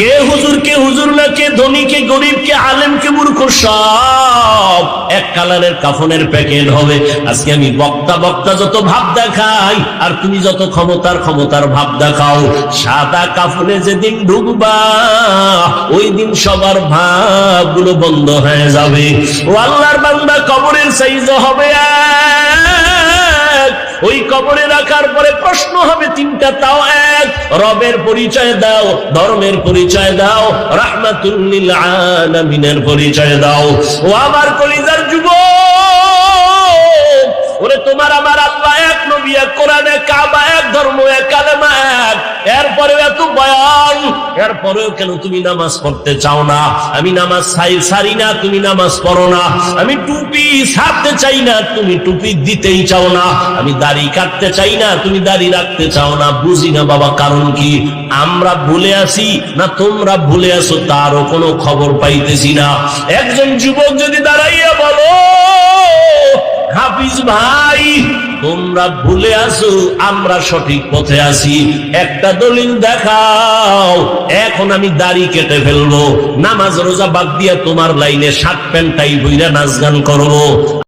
কে হুজুর কে হুজুর না, কে ধনী, কে গরিব, কে আলেম, কে মূর্খ, সব এক কালারের কাফনের প্যাকেট হবে। আজকে আমি বক্তা বক্তা যত ভাব দেখাই, আর তুমি যত ক্ষমতার ক্ষমতার ভাব দেখাও। সাদা কাফনে যেদিন ঢুকবা, ওই দিন সবার ভাবগুলো বন্ধ হয়ে যাবে। ও আল্লাহর বান্দা, কবরের সাইজ হবে ওই কবরে রাখার পরে প্রশ্ন হবে তিনটা, তাও রবের পরিচয় দাও, ধর্মের পরিচয় দাও রাহমাতুল্লিল আলামিনের পরিচয় দাও। ও আমার কলিজার যুব ওরে তোমার আমার আল্লাহ এক নবী, এক কোরআন কাবা, এক ধর্ম, এক কালেমা এক। এরপরে এত বয়ান এরপরেও কেন তুমি নামাজ পড়তে চাও না? আমি নামাজ সারি না, তুমি নামাজ পড়ো না। আমি টুপি সারতে চাই না, তুমি টুপি দিতেই চাও না। আমি দাড়ি কাটতে চাই না, তুমি দাড়ি রাখতে চাও না। বুঝি না বাবা, কারণ কি? আমরা ভুলে আসি না তোমরা ভুলে আসো, তারও কোনো খবর পাইতেছি না। একজন যুবক যদি দাঁড়াইয়া বলো, হাফিজ ভাই, তোমরা ভুলে আসো, আমরা সঠিক পথে আছি। একটা দলিল দেখাও। এখন আমি দাড়ি কেটে ফেলব, নামাজ রোজা বাদ দিয়া তোমার লাইনে শার্ট প্যান্ট টাই বইরা নাচ গান করব।